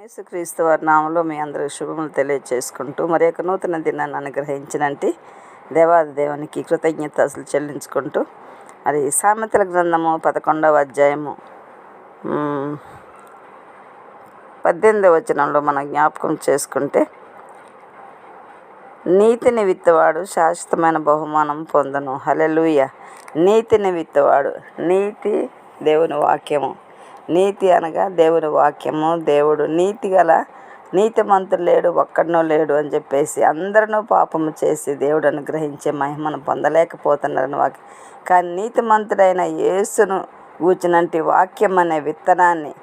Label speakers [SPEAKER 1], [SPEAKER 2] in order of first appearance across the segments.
[SPEAKER 1] యేసుక్రీస్తు వారి నామంలో మీ అందరికి శుభములు తెలియజేసుకుంటూ మరి యొక్క నూతన దినాన్ని అనుగ్రహించినంటి దేవాది దేవునికి కృతజ్ఞత అసలు చెల్లించుకుంటూ మరి సామెతల గ్రంథము పదకొండవ అధ్యాయము పద్దెనిమిదవ వచనంలో మనం జ్ఞాపకం చేసుకుంటే నీతిని విత్తవాడు శాశ్వతమైన బహుమానం పొందను. హలెలుయ నీతిని విత్తవాడు. నీతి దేవుని వాక్యము. నీతి అనగా దేవుని వాక్యము. దేవుడు నీతి గల నీతిమంతుడు లేడు ఒక్కడనో లేడు అని చెప్పేసి అందరినూ పాపము చేసి దేవుడు అనుగ్రహించే మహిమను పొందలేకపోతున్నారని వాక్యం. కానీ నీతిమంతుడైన యేసును గూచినంటి వాక్యం అనే విత్తనాన్ని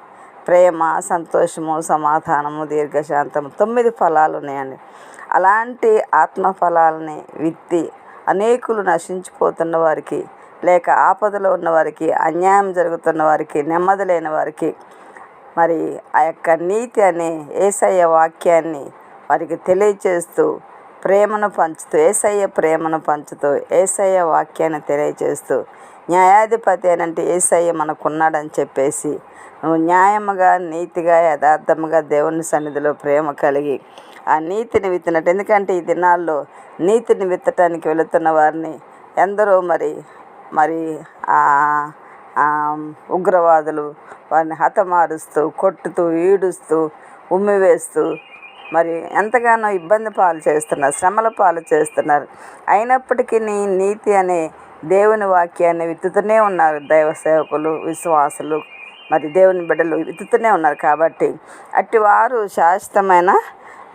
[SPEAKER 1] ప్రేమ సంతోషము సమాధానము దీర్ఘశాంతము తొమ్మిది ఫలాలు ఉన్నాయండి. అలాంటి ఆత్మఫలాలని విత్తి అనేకులు నశించిపోతున్న వారికి లేక ఆపదలో ఉన్నవారికి అన్యాయం జరుగుతున్న వారికి నెమ్మది లేని వారికి మరి ఆ యొక్క నీతి అనే ఏసయ్య వాక్యాన్ని వారికి తెలియచేస్తూ ప్రేమను పంచుతూ ఏసయ్య ప్రేమను పంచుతూ ఏసయ్య వాక్యాన్ని తెలియచేస్తూ న్యాయాధిపతి అనంటే ఏసయ్య మనకున్నాడని చెప్పేసి నువ్వు న్యాయముగా నీతిగా యథార్థముగా దేవుని సన్నిధిలో ప్రేమ కలిగి ఆ నీతిని విత్తినట్టు. ఎందుకంటే ఈ దినాల్లో నీతిని విత్తటానికి వెళుతున్న వారిని ఎందరో మరి మరి ఆ ఉగ్రవాదులు వారిని హతమారుస్తూ కొట్టుతూ ఈడుస్తూ ఉమ్మివేస్తూ మరి ఎంతగానో ఇబ్బంది పాలు చేస్తున్నారు శ్రమల పాలు చేస్తున్నారు. అయినప్పటికీ నీ నీతి అనే దేవుని వాక్యాన్ని విత్తుతూనే ఉన్నారు దైవ సేవకులు విశ్వాసులు. మరి దేవుని బిడ్డలు విత్తుతూనే ఉన్నారు కాబట్టి అట్టి వారు శాశ్వతమైన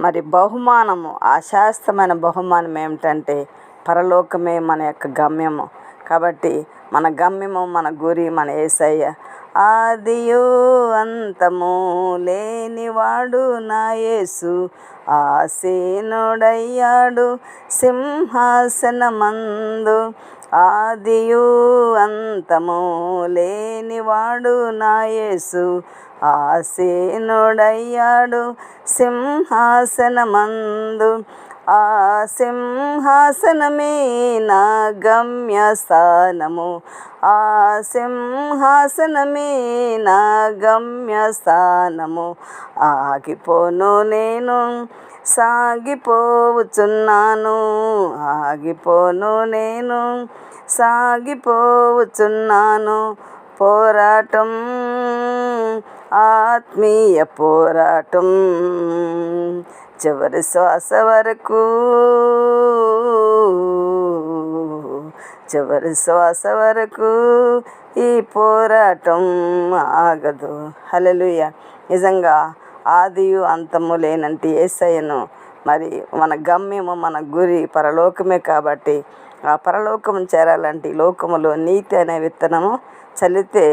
[SPEAKER 1] మరి బహుమానము ఆ శాశ్వతమైన బహుమానం ఏమిటంటే పరలోకమే మన యొక్క గమ్యము. కాబట్టి మన గమ్యము మన గురి మన ఏసయ్య. ఆదియు అంతము లేనివాడు నా యేసు. ఆసీనుడయ్యాడు సింహాసనమందు. ఆదియు అంతము లేనివాడు నా యేసు. ఆసీనుడయ్యాడు సింహాసనమందు. ఆ సింహాసనమే నా గమ్యస్థానము ఆ సింహాసనమే నా గమ్యస్థానము ఆగిపోను నేను సాగిపోవచ్చున్నాను ఆగిపోను నేను సాగిపోవచ్చున్నాను పోరాటం ఆత్మీయ పోరాటం. చివరి శ్వాస వరకు. చివరి శ్వాస వరకు ఈ పోరాటం ఆగదు. హలలుయ నిజంగా ఆదియు అంతము లేనంటి ఏసయ్యను మరి మన గమ్యము మన గురి పరలోకమే కాబట్టి ఆ పరలోకం చేరాలంటే ఈ లోకములో నీతి అనే విత్తనము చల్లితే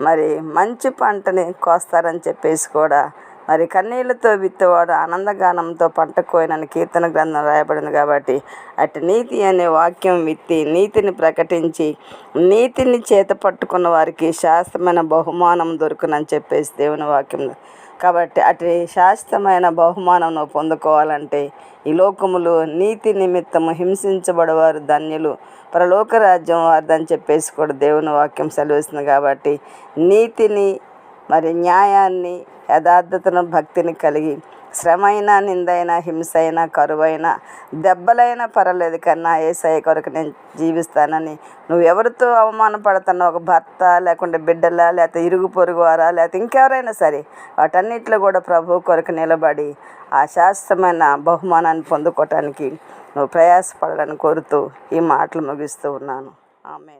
[SPEAKER 1] మరి మంచి పంటని కోస్తారని చెప్పేసి కూడా మరి కన్నీళ్ళతో విత్తవాడు ఆనందగానంతో పంట కోయనని కీర్తన గ్రంథం రాయబడింది కాబట్టి అటు నీతి అనే వాక్యం విత్తి నీతిని ప్రకటించి నీతిని చేత పట్టుకున్న వారికి శాస్త్రమైన బహుమానం దొరుకునని చెప్పేసి దేవుని వాక్యం. కాబట్టి అటు శాశ్వతమైన బహుమానం నువ్వు పొందుకోవాలంటే ఈ లోకములు నీతి నిమిత్తము హింసించబడవారు ధన్యులు. పరలోక రాజ్యం వారిదని చెప్పేసి కూడా దేవుని వాక్యం సెలవిస్తుంది కాబట్టి నీతిని మరి న్యాయాన్ని యథార్థతను భక్తిని కలిగి శ్రమైన నిందైన హింసైన కరువైన దెబ్బలైనా పర్వాలేదు కన్నా ఏసఐ కొరకు నేను జీవిస్తానని. నువ్వు ఎవరితో అవమానపడుతున్నావు? ఒక భర్త లేకుంటే బిడ్డలా లేకపోతే ఇరుగు పొరుగు వారా లేకపోతే ఇంకెవరైనా సరే? వాటన్నిటిలో కూడా ప్రభు కొరకు నిలబడి ఆ శాశ్వతమైన బహుమానాన్ని పొందుకోవటానికి నువ్వు ప్రయాసపడాలని కోరుతూ ఈ మాటలు ముగిస్తూ ఉన్నాను. ఆమె